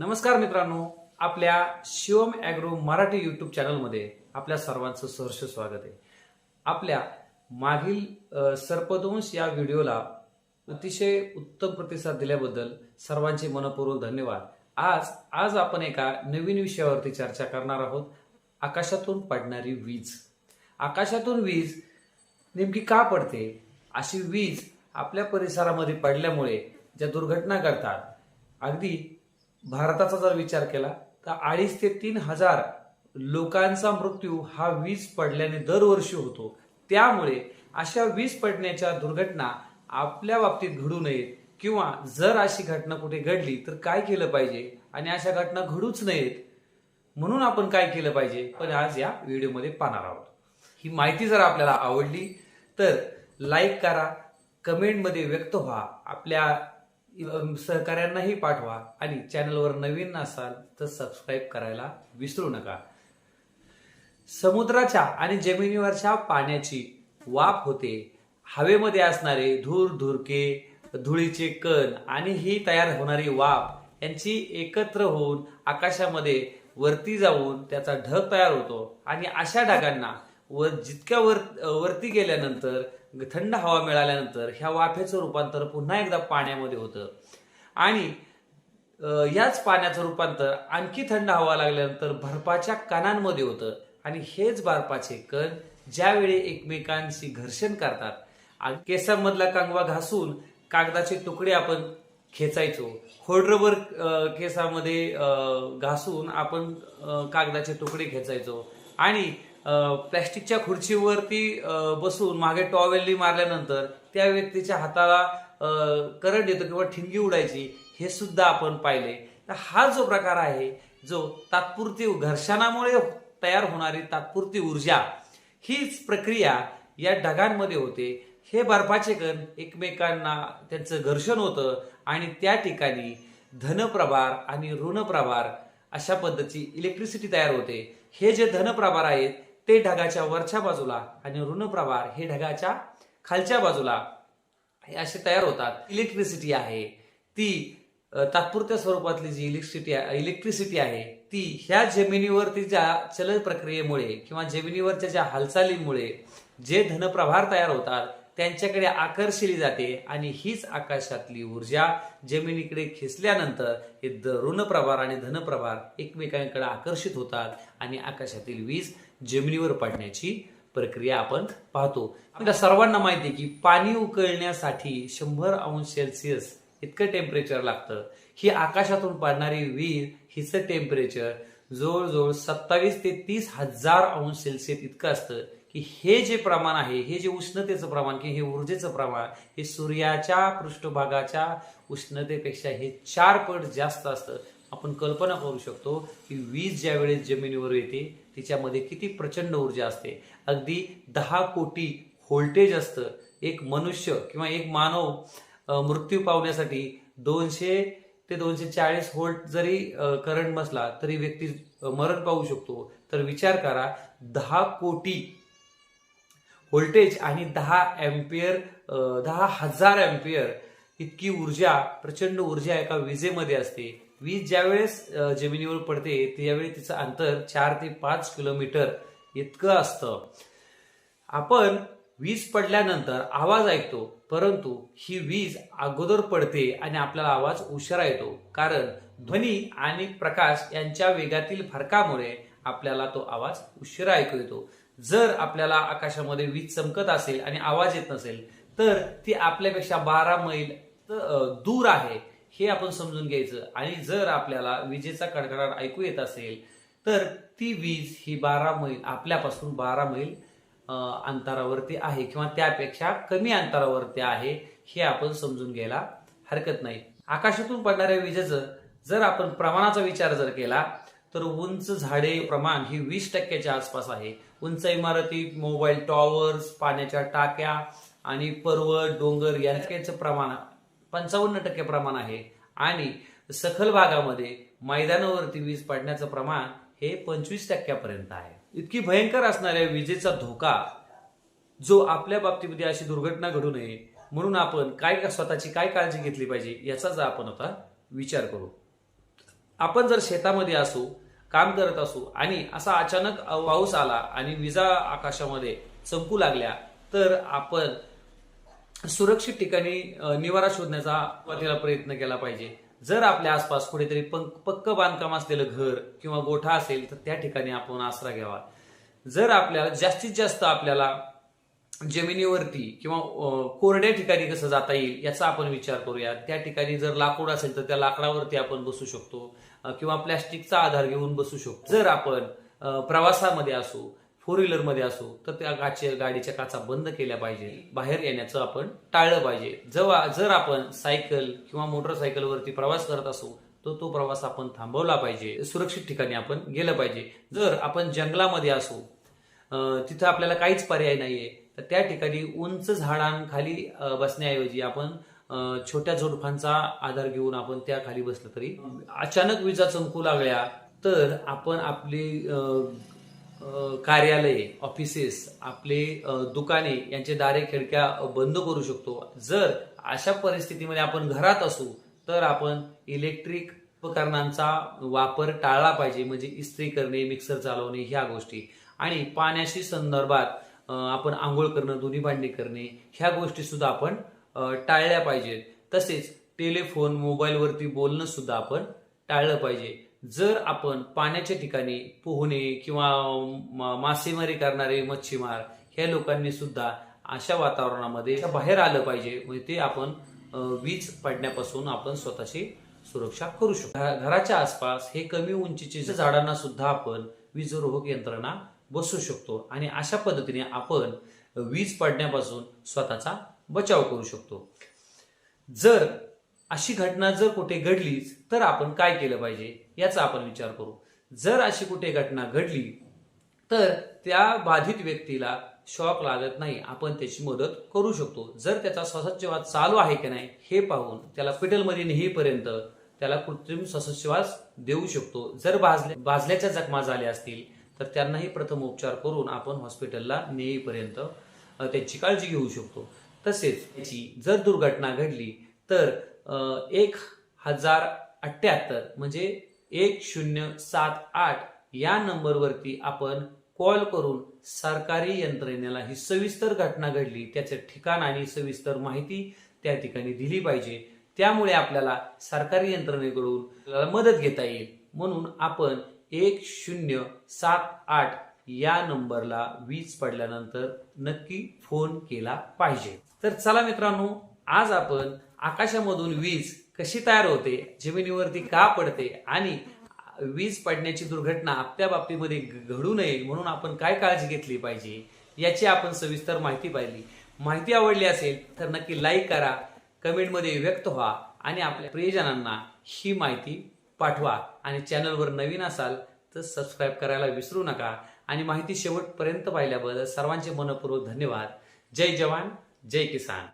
नमस्कार मित्रांनो आपल्या शिवम ॲग्रो मराठी यूट्यूब चॅनलमध्ये आपल्या सर्वांचं सहर्ष स्वागत आहे. आपल्या मागील सर्पदंश या व्हिडिओला अतिशय उत्तम प्रतिसाद दिल्याबद्दल सर्वांचे मनपूर्वक धन्यवाद. आज आज आपण एका नवीन विषयावरती चर्चा करणार आहोत आकाशातून पडणारी वीज. आकाशातून वीज नेमकी का पडते? अशी वीज आपल्या परिसरामध्ये पडल्यामुळे ज्या दुर्घटना घडतात अगदी भारताचा जर विचार केला तर अडीच ते तीन हजार लोकांचा मृत्यू हा वीज पडल्याने दरवर्षी होतो. त्यामुळे अशा वीज पडण्याच्या दुर्घटना आपल्या बाबतीत घडू नयेत. किंवा जर अशी घटना कुठे घडली तर काय केलं पाहिजे? आणि अशा घटना घडूच नयेत. म्हणून आपण काय केलं पाहिजे? पण आज या व्हिडिओमध्ये पाहणार आहोत. ही माहिती जर आपल्याला आवडली तर लाईक करा कमेंटमध्ये व्यक्त व्हा. आपल्या सहकाऱ्यांनाही पाठवा आणि चॅनलवर नवीन असाल तर सबस्क्राईब करायला विसरू नका. समुद्राच्या आणि जमिनीवरच्या पाण्याची वाफ होते. हवेमध्ये असणारे धूर धुरके धुळीचे कण आणि ही तयार होणारी वाफ यांची एकत्र होऊन आकाशामध्ये वरती जाऊन त्याचा ढग तयार होतो आणि अशा ढगांना वर जितक्या वर वरती गेल्यानंतर थंड हवा मिळाल्यानंतर ह्या वाफेचं रूपांतर पुन्हा एकदा पाण्यामध्ये होतं. आणि याच पाण्याचं रूपांतर आणखी थंड हवा लागल्यानंतर बर्फाच्या कणांमध्ये होतं. आणि हेच बर्फाचे कण ज्यावेळी एकमेकांशी घर्षण करतात. आणि केसांमधला कांगवा घासून कागदाचे तुकडे आपण खेचायचो. होल्डरवर केसामध्ये घासून आपण कागदाचे तुकडे खेचायचो. आणि प्लॅस्टिकच्या खुर्चीवरती बसून मागे टॉवेलनी मारल्यानंतर त्या व्यक्तीच्या हाताला करंट येतो किंवा ठिणगी उडायची हे सुद्धा आपण पाहिले. तर हा जो प्रकार आहे जो तात्पुरती घर्षणामुळे तयार होणारी तात्पुरती ऊर्जा हीच प्रक्रिया या ढगांमध्ये होते. हे बर्फाचे कण एकमेकांना त्यांचं घर्षण होतं आणि त्या ठिकाणी धनप्रभार आणि ऋणप्रभार अशा पद्धतीची इलेक्ट्रिसिटी तयार होते. हे जे धनप्रभार आहेत ते ढगाच्या वरच्या बाजूला आणि ऋणप्रभार हे ढगाच्या खालच्या बाजूला हे असे तयार होतात. इलेक्ट्रिसिटी आहे. ती तात्पुरत्या स्वरूपातली जी इलेक्ट्रिसिटी इलेक्ट्रिसिटी आहे ती ह्या जमिनीवरती ज्या चलन प्रक्रियेमुळे किंवा जमिनीवरच्या ज्या हालचालीमुळे जे धनप्रभार तयार होतात त्यांच्याकडे आकर्षिली जाते आणि हीच आकाशातली ऊर्जा जमिनीकडे खेचल्यानंतर हे द- ऋणप्रभार आणि धनप्रभार एकमेकांकडे आकर्षित होतात आणि आकाशातील वीज जमिनीवर पडण्याची प्रक्रिया आपण पाहतो. आपल्या सर्वांना माहिती आहे की पाणी उकळण्यासाठी शंभर अंश सेल्सिअस इतकं टेम्परेचर लागतं. ही आकाशातून पडणारी वीज हिचं टेम्परेचर जवळजवळ सत्तावीस ते तीस हजार अंश सेल्सिअस इतकं असतं की हे जे प्रमाण आहे हे जे उष्णतेचं प्रमाण किंवा हे ऊर्जेचं प्रमाण हे सूर्याच्या पृष्ठभागाच्या उष्णतेपेक्षा हे चार पट जास्त असतं. आपण कल्पना करू शकतो की वीज ज्या वेळेस जमिनीवर येते तिच्यामध्ये किती प्रचंड ऊर्जा असते. अगदी दहा कोटी व्होल्टेज असतं. एक मनुष्य किंवा एक मानव मृत्यू पावण्यासाठी दोनशे ते दोनशे चाळीस व्होल्ट जरी करंट बसला तरी व्यक्ती मरण पाहू शकतो. तर विचार करा दहा कोटी व्होल्टेज आणि दहा एम्पियर दहा हजार अँपियर इतकी ऊर्जा प्रचंड ऊर्जा एका विजेमध्ये असते. वीज ज्यावेळेस जमिनीवर पडते त्यावेळी तिचं अंतर चार ते पाच किलोमीटर इतकं असतं. आपण वीज पडल्यानंतर आवाज ऐकतो परंतु ही वीज अगोदर पडते आणि आपल्याला आवाज उशिरा येतो. कारण ध्वनी आणि प्रकाश यांच्या वेगातील फरकामुळे आपल्याला तो आवाज उशिरा ऐकू येतो. जर आपल्याला आकाशामध्ये वीज चमकत असेल आणि आवाज येत नसेल तर ती आपल्यापेक्षा बारा मैल दूर आहे. हे आपण समजून घ्यायचं. आणि जर आपल्याला विजेचा कडकडाट ऐकू येत असेल तर ती वीज ही बारा मैल आपल्यापासून बारा मैल अंतरावरती आहे किंवा त्यापेक्षा कमी अंतरावरती आहे हे आपण समजून घ्यायला हरकत नाही. आकाशातून पडणाऱ्या विजेचं जर आपण प्रमाणाचा विचार जर केला तर उंच झाडे प्रमाण ही वीस टक्क्याच्या आसपास आहे. उंच इमारती मोबाईल टॉवर्स पाण्याच्या टाक्या आणि पर्वत डोंगर यांचं प्रमाण पंचावन्न टक्के प्रमाण आहे. आणि सखल भागामध्ये मैदानावरती वीज पडण्याचं प्रमाण हे पंचवीस टक्क्यापर्यंत आहे. इतकी भयंकर असणाऱ्या विजेचा धोका जो आपल्या बाबतीमध्ये अशी दुर्घटना घडू नये म्हणून आपण काय स्वतःची काय काळजी घेतली पाहिजे याचाच आपण आता विचार करू. आपण जर शेतामध्ये असू काम करत असू आणि असा अचानक पाऊस आला आणि विजा आकाशामध्ये चमकू लागल्या तर आपण सुरक्षित ठिकाणी निवारा शोधण्याचा सुरुवातीला प्रयत्न केला पाहिजे. जर आपल्या आसपास कुठेतरी पक्क बांधकाम असलेलं घर किंवा गोठा असेल तर त्या ठिकाणी आपण आसरा घ्यावा. जर आपल्याला जास्तीत जास्त आपल्याला जमिनीवरती किंवा कोरड्या ठिकाणी कसं जाता येईल याचा आपण विचार करूया. त्या ठिकाणी जर लाकूड असेल तर त्या लाकडावरती आपण बसू शकतो किंवा प्लॅस्टिकचा आधार घेऊन बसू शकतो. जर आपण प्रवासामध्ये असू फोर व्हीलरमध्ये असो असू तर त्या काचे गाडीच्या काचा बंद केल्या पाहिजे. बाहेर येण्याचं आपण टाळलं पाहिजे. जेव्हा जर आपण सायकल किंवा मोटरसायकलवरती प्रवास करत असू तर तो प्रवास आपण थांबवला पाहिजे. सुरक्षित ठिकाणी आपण गेलं पाहिजे. जर आपण जंगलामध्ये असू तिथं आपल्याला काहीच पर्याय नाहीये तर त्या ठिकाणी उंच झाडांखाली बसण्याऐवजी आपण छोट्या झुडपांचा आधार घेऊन आपण त्या खाली बसलं तरी अचानक विजा चमकू लागल्या तर आपण आपली कार्यालये ऑफिसेस आपले दुकाने यांचे दारे खिडक्या बंद करू शकतो. जर अशा परिस्थितीमध्ये आपण घरात असू तर आपण इलेक्ट्रिक उपकरणांचा वापर टाळला पाहिजे म्हणजे इस्त्री करणे मिक्सर चालवणे ह्या गोष्टी. आणि पाण्याशी संदर्भात आपण आंघोळ करणं दोन्ही भांडी करणे ह्या गोष्टी सुद्धा आपण टाळल्या पाहिजेत. तसेच टेलिफोन मोबाईलवरती बोलणं सुद्धा आपण टाळलं पाहिजे. जर आपण पाण्याच्या ठिकाणी पोहणे किंवा मासेमारी करणारे मच्छीमार ह्या लोकांनी सुद्धा अशा वातावरणामध्ये बाहेर आलं पाहिजे. म्हणजे ते आपण वीज पडण्यापासून आपण स्वतःची सुरक्षा करू शकतो. घराच्या आसपास हे कमी उंचीचे झाडांना सुद्धा आपण वीजरोधक यंत्रणा बसू शकतो आणि अशा पद्धतीने आपण वीज पडण्यापासून स्वतःचा बचाव करू शकतो. जर अशी घटना जर कुठे घडलीच तर आपण काय केलं पाहिजे? याचा आपण विचार करू. जर अशी कुठे घटना घडली तर त्या बाधित व्यक्तीला शॉक लागत नाही. आपण त्याची मदत करू शकतो. जर त्याचा श्वासोच्छवास चालू आहे की नाही हे पाहून त्याला हॉस्पिटलमध्ये नेईपर्यंत त्याला कृत्रिम श्वासोच्छवास देऊ शकतो. जर भाजले भाजल्याच्या जखमा झाल्या असतील तर त्यांनाही प्रथम उपचार करून आपण हॉस्पिटलला नेईपर्यंत त्याची त्यांची काळजी घेऊ शकतो. तसेच याची जर दुर्घटना घडली तर एक हजार अठ्ठ्याहत्तर म्हणजे एक शून्य सात आठ या नंबरवरती आपण कॉल करून सरकारी यंत्रणेला ही सविस्तर घटना घडली त्याचे ठिकाण आणि सविस्तर माहिती त्या ठिकाणी दिली पाहिजे. त्यामुळे आपल्याला सरकारी यंत्रणेकडून आपल्याला मदत घेता येईल. म्हणून आपण एक शून्य सात आठ या नंबरला वीज पडल्यानंतर नक्की फोन केला पाहिजे. तर चला मित्रांनो आज आपण आकाशामधून वीज कशी तयार होते जमिनीवरती का पडते आणि वीज पडण्याची दुर्घटना आपल्या बाबतीमध्ये घडू नये म्हणून आपण काय काळजी घेतली पाहिजे याची आपण सविस्तर माहिती पाहिली. माहिती आवडली असेल तर नक्की लाईक करा कमेंटमध्ये व्यक्त व्हा आणि आपल्या प्रियजनांना ही माहिती पाठवा. आणि चॅनलवर नवीन असाल तर सबस्क्राईब करायला विसरू नका. आणि माहिती शेवटपर्यंत पाहिल्याबद्दल सर्वांचे मनपूर्वक धन्यवाद. जय जवान जय किसान.